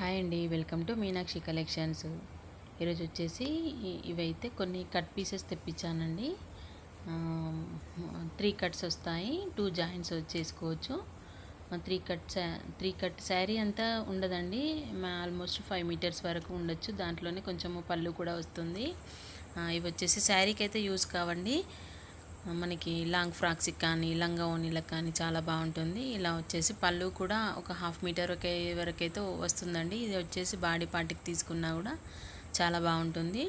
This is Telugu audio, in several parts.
హాయ్ అండి వెల్కమ్ టు మీనాక్షి కలెక్షన్స్. ఈరోజు వచ్చేసి ఇవైతే కొన్ని కట్ పీసెస్ తెప్పించానండి. త్రీ కట్స్ వస్తాయి టూ జాయింట్స్ చేసుకోవచ్చు three cut three cut sari అంతా ఉండదండి ఆల్మోస్ట్ ఫైవ్ మీటర్స్ వరకు ఉండొచ్చు. దాంట్లోనే కొంచెము పళ్ళు కూడా వస్తుంది. ఇవి వచ్చేసి శారీకి అయితే యూజ్ కావండి. మనకి లాంగ్ ఫ్రాక్స్కి కానీ లంగా ఓనీలకు కానీ చాలా బాగుంటుంది. ఇలా వచ్చేసి పళ్ళు కూడా ఒక హాఫ్ మీటర్ ఒకే వరకైతే వస్తుందండి. ఇది వచ్చేసి బాడీ పార్ట్కి తీసుకున్నా కూడా చాలా బాగుంటుంది.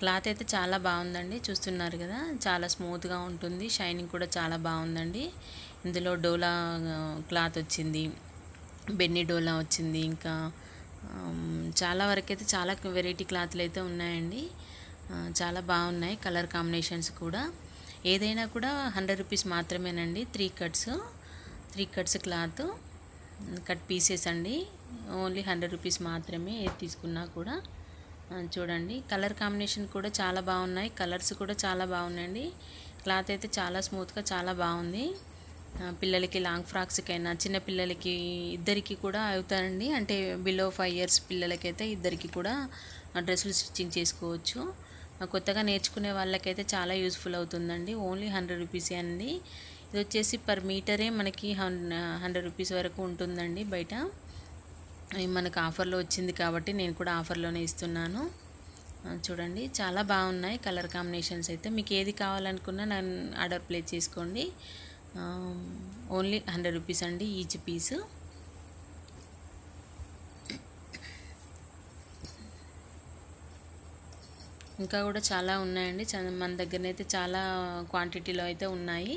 క్లాత్ అయితే చాలా బాగుందండి. చూస్తున్నారు కదా చాలా స్మూత్గా ఉంటుంది. షైనింగ్ కూడా చాలా బాగుందండి. ఇందులో డోలా క్లాత్ వచ్చింది. బెన్నీ డోలా వచ్చింది. ఇంకా చాలా వరకైతే చాలా వెరైటీ క్లాత్లు అయితే ఉన్నాయండి. చాలా బాగున్నాయి కలర్ కాంబినేషన్స్ కూడా. ఏదైనా కూడా హండ్రెడ్ రూపీస్ మాత్రమేనండి. Three cuts three cuts cloth cut pieces అండి. ఓన్లీ హండ్రెడ్ రూపీస్ మాత్రమే ఏది తీసుకున్నా కూడా. చూడండి. కలర్ కాంబినేషన్ కూడా చాలా బాగున్నాయి. కలర్స్ కూడా చాలా బాగున్నాయండి. క్లాత్ అయితే చాలా స్మూత్గా చాలా బాగుంది. పిల్లలకి లాంగ్ ఫ్రాక్స్కైనా చిన్న పిల్లలకి ఇద్దరికి కూడా అవుతారండి అంటే బిలో ఫైవ్ ఇయర్స్ పిల్లలకైతే ఇద్దరికి కూడా డ్రెస్సులు స్టిచ్చింగ్ చేసుకోవచ్చు. కొత్తగా నేర్చుకునే వాళ్ళకైతే చాలా యూస్ఫుల్ అవుతుందండి. ఓన్లీ హండ్రెడ్ రూపీసే అండి. ఇది వచ్చేసి పర్ మీటరే మనకి హండ్రెడ్ రూపీస్ వరకు ఉంటుందండి బయట. మనకు ఆఫర్లో వచ్చింది కాబట్టి నేను కూడా ఆఫర్లోనే ఇస్తున్నాను. చూడండి చాలా బాగున్నాయి కలర్ కాంబినేషన్స్ అయితే. మీకు ఏది కావాలనుకున్నా నన్ను ఆర్డర్ ప్లేస్ చేసుకోండి. ఓన్లీ హండ్రెడ్ రూపీస్ అండి ఈచ్ పీసు. ఇంకా కూడా చాలా ఉన్నాయండి. చా- మన దగ్గరనైతే చాలా క్వాంటిటీలో అయితే ఉన్నాయి.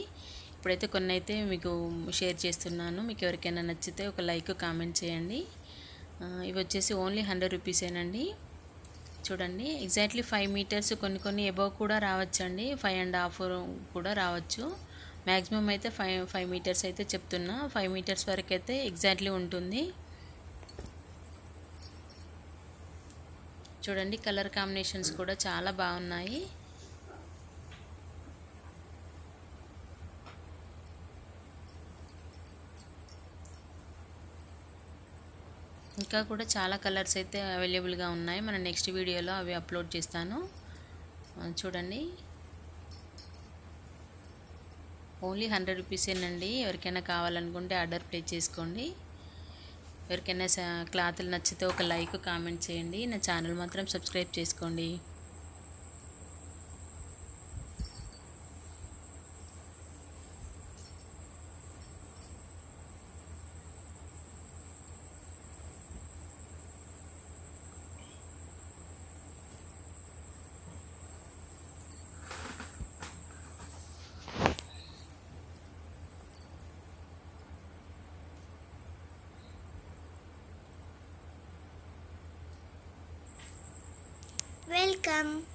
ఇప్పుడైతే కొన్ని అయితే మీకు షేర్ చేస్తున్నాను. మీకు ఎవరికైనా నచ్చితే ఒక లైక్ కామెంట్ చేయండి. ఇవి వచ్చేసి ఓన్లీ హండ్రెడ్ రూపీసేనండి. చూడండి ఎగ్జాక్ట్లీ ఫైవ్ మీటర్స్ కొన్ని కొన్ని ఎబవ్ కూడా రావచ్చండి. ఫైవ్ అండ్ హాఫ్ కూడా రావచ్చు. మ్యాక్సిమం అయితే ఫైవ్ ఫైవ్ మీటర్స్ అయితే చెప్తున్నా. ఫైవ్ మీటర్స్ వరకు అయితే ఎగ్జాక్ట్లీ ఉంటుంది. చూడండి కలర్ కాంబినేషన్స్ కూడా చాలా బాగున్నాయి. ఇంకా కూడా చాలా కలర్స్ అయితే అవైలబుల్గా ఉన్నాయి. మన నెక్స్ట్ వీడియోలో అవి అప్లోడ్ చేస్తాను. చూడండి. ఓన్లీ హండ్రెడ్ రూపీసేనండి. ఎవరికైనా కావాలనుకుంటే ఆర్డర్ ప్లేస్ చేసుకోండి. ఎవరికైనా క్లాతులు నచ్చితే ఒక లైక్ కామెంట్ చేయండి. నా ఛానల్ మాత్రం సబ్స్క్రైబ్ చేసుకోండి. Welcome.